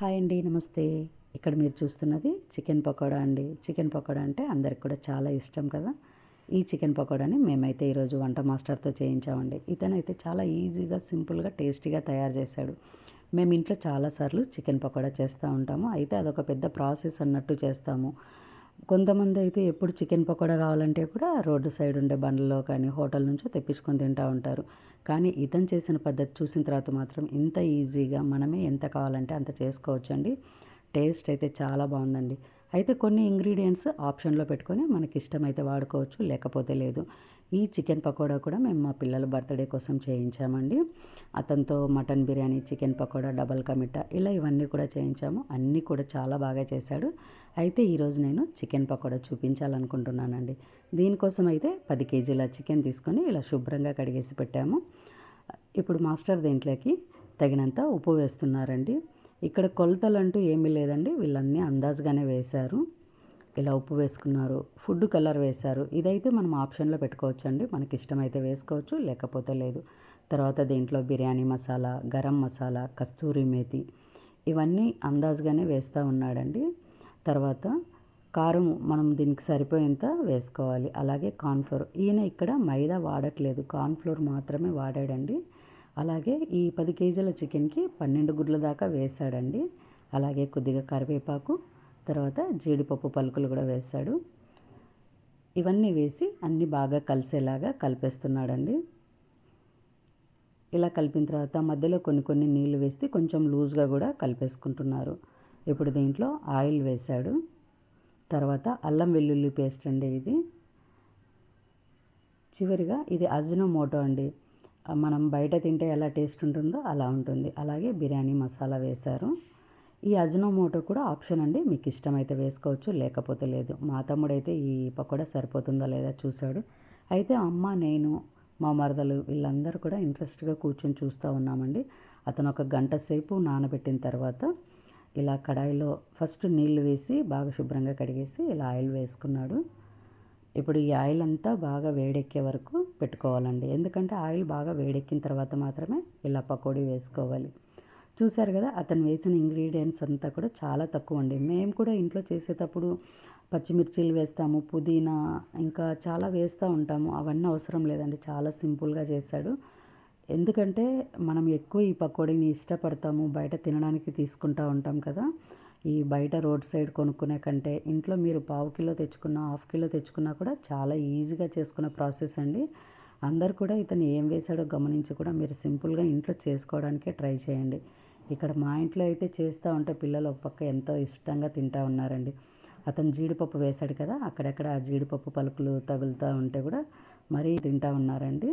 Hi అండి నమస్తే. ఇక్కడ మీరు చూస్తున్నది చికెన్ పకోడా అండి. చికెన్ పకోడా అంటే అందరికి కూడా చాలా ఇష్టం కదా. ఈ చికెన్ పకోడాని మేమైతే ఈరోజు వంట మాస్టర్తో చేయించామండి. ఇతనైతే చాలా ఈజీగా సింపుల్గా టేస్టీగా తయారు చేశాడు. మేము ఇంట్లో చాలాసార్లు చికెన్ పకోడా చేస్తూ ఉంటాము. అయితే అదొక పెద్ద ప్రాసెస్ అన్నట్టు చేస్తాము. కొంతమంది అయితే ఎప్పుడు చికెన్ పకోడా కావాలంటే కూడా రోడ్డు సైడ్ ఉండే బండ్లలో కానీ హోటల్ నుంచో తెప్పించుకొని తింటూ ఉంటారు. కానీ ఇతను చేసిన పద్ధతి చూసిన తర్వాత మాత్రం ఇంత ఈజీగా మనమే ఎంత కావాలంటే అంత చేసుకోవచ్చండి. టేస్ట్ అయితే చాలా బాగుందండి. అయితే కొన్ని ఇంగ్రీడియంట్స్ ఆప్షన్లో పెట్టుకొని మనకి ఇష్టమైతే వాడుకోవచ్చు లేకపోతే లేదు. ఈ చికెన్ పకోడా కూడా మేము మా పిల్లల బర్త్డే కోసం చేయించామండి. అతనితో mutton biryani chicken pakoda double కమిటా ఇలా ఇవన్నీ కూడా చేయించాము. అన్నీ కూడా చాలా బాగా చేశాడు. అయితే ఈరోజు నేను చికెన్ పకోడా చూపించాలనుకుంటున్నానండి. దీనికోసం అయితే పది కేజీల చికెన్ తీసుకొని ఇలా శుభ్రంగా కడిగేసి పెట్టాము. ఇప్పుడు మాస్టర్ దీంట్లోకి తగినంత ఉప్పు వేస్తున్నారండి. ఇక్కడ కొలతలు అంటూ ఏమీ లేదండి. వీళ్ళన్నీ అందాజుగానే వేశారు. ఇలా ఉప్పు వేసుకున్నారు. ఫుడ్ కలర్ వేశారు. ఇదైతే మనం ఆప్షన్లో పెట్టుకోవచ్చు అండి మనకి ఇష్టమైతే వేసుకోవచ్చు లేకపోతే లేదు. తర్వాత దీంట్లో బిర్యానీ మసాలా గరం మసాలా కస్తూరి మేతి ఇవన్నీ అందాజుగానే వేస్తూ ఉన్నాడండి. తర్వాత కారం మనం దీనికి సరిపోయేంత వేసుకోవాలి. అలాగే కార్న్ఫ్లోర్. ఈయన ఇక్కడ మైదా వాడట్లేదు. కార్న్ఫ్లోర్ మాత్రమే వాడాడండి. అలాగే ఈ పది కేజీల చికెన్కి పన్నెండు గుడ్ల దాకా వేశాడండి అలాగే కొద్దిగా కరివేపాకు తర్వాత జీడిపప్పు పలుకులు కూడా వేశాడు ఇవన్నీ వేసి అన్నీ బాగా కలిసేలాగా కలిపేస్తున్నాడండి. ఇలా కలిపిన తర్వాత మధ్యలో కొన్ని కొన్ని నీళ్ళు వేసి కొంచెం లూజ్గా కూడా కలిపేసుకుంటున్నారు. ఇప్పుడు దీంట్లో ఆయిల్ వేశాడు తర్వాత అల్లం వెల్లుల్లి పేస్ట్ అండి ఇది. చివరిగా ఇది అజినోమోటో అండి. మనం బయట తింటే ఎలా టేస్ట్ ఉంటుందో అలా ఉంటుంది. అలాగే బిర్యానీ మసాలా వేశారు. ఈ అజినోమోటో కూడా ఆప్షన్ అండి. మీకు ఇష్టమైతే వేసుకోవచ్చు లేకపోతే లేదు. మా తమ్ముడైతే ఈ పకోడా సరిపోతుందా లేదా చూశాడు. అయితే అమ్మ నేను మా మరదలు వీళ్ళందరూ కూడా ఇంట్రెస్ట్గా కూర్చొని చూస్తూ ఉన్నామండి. అతను ఒక గంట సేపు నానబెట్టిన తర్వాత ఇలా కడాయిలో ఫస్ట్ నీళ్ళు వేసి బాగా శుభ్రంగా కడిగేసి ఇలా ఆయిల్ వేసుకున్నాడు. ఇప్పుడు ఈ ఆయిల్ అంతా బాగా వేడెక్కే వరకు పెట్టుకోవాలండి. ఎందుకంటే ఆయిల్ బాగా వేడెక్కిన తర్వాత మాత్రమే ఇలా పకోడీ వేసుకోవాలి. చూశారు కదా అతను వేసిన ఇంగ్రీడియంట్స్ అంతా కూడా చాలా తక్కువ అండి మేము కూడా ఇంట్లో చేసేటప్పుడు పచ్చిమిర్చీలు వేస్తాము పుదీనా ఇంకా చాలా వేస్తూ ఉంటాము. అవన్నీ అవసరం లేదండి చాలా సింపుల్గా చేశాడు. ఎందుకంటే మనం ఎక్కువ ఈ పకోడీని ఇష్టపడతాము బయట తినడానికి తీసుకుంటూ ఉంటాం కదా. ఈ బయట రోడ్ సైడ్ కొనుక్కునే కంటే ఇంట్లో మీరు పావు కిలో తెచ్చుకున్న హాఫ్ కిలో తెచ్చుకున్నా కూడా చాలా ఈజీగా చేసుకున్న ప్రాసెస్ అండి. అందరు కూడా ఇతను ఏం వేశాడో గమనించి కూడా మీరు సింపుల్గా ఇంట్లో చేసుకోవడానికే ట్రై చేయండి. ఇక్కడ మా ఇంట్లో అయితే చేస్తూ ఉంటే పిల్లలు ఒక పక్క ఎంతో ఇష్టంగా తింటూ ఉన్నారండి. అతను జీడిపప్పు వేశాడు కదా అక్కడక్కడ ఆ జీడిపప్పు పలుకులు తగులుతూ ఉంటే కూడా మరీ తింటూ ఉన్నారండి.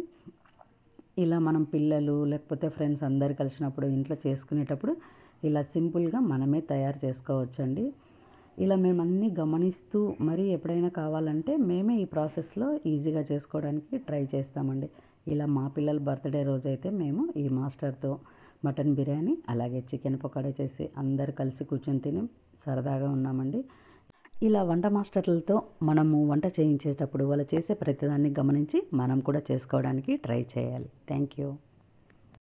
ఇలా మనం పిల్లలు లేకపోతే ఫ్రెండ్స్ అందరు కలిసినప్పుడు ఇంట్లో చేసుకునేటప్పుడు ఇలా సింపుల్గా మనమే తయారు చేసుకోవచ్చండి. ఇలా మేము అన్నీ గమనిస్తూ మరీ ఎప్పుడైనా కావాలంటే మేమే ఈ ప్రాసెస్లో ఈజీగా చేసుకోవడానికి ట్రై చేస్తామండి. ఇలా మా పిల్లల బర్త్డే రోజైతే మేము ఈ మాస్టర్తో మటన్ బిర్యానీ అలాగే చికెన్ పకోడా చేసి అందరు కలిసి కూర్చొని తిని సరదాగా ఉన్నామండి. ఇలా వంట మాస్టర్లతో మనము వంట చేయించేటప్పుడు వాళ్ళు చేసే ప్రతిదాన్ని గమనించి మనం కూడా చేసుకోవడానికి ట్రై చేయాలి. Thank you.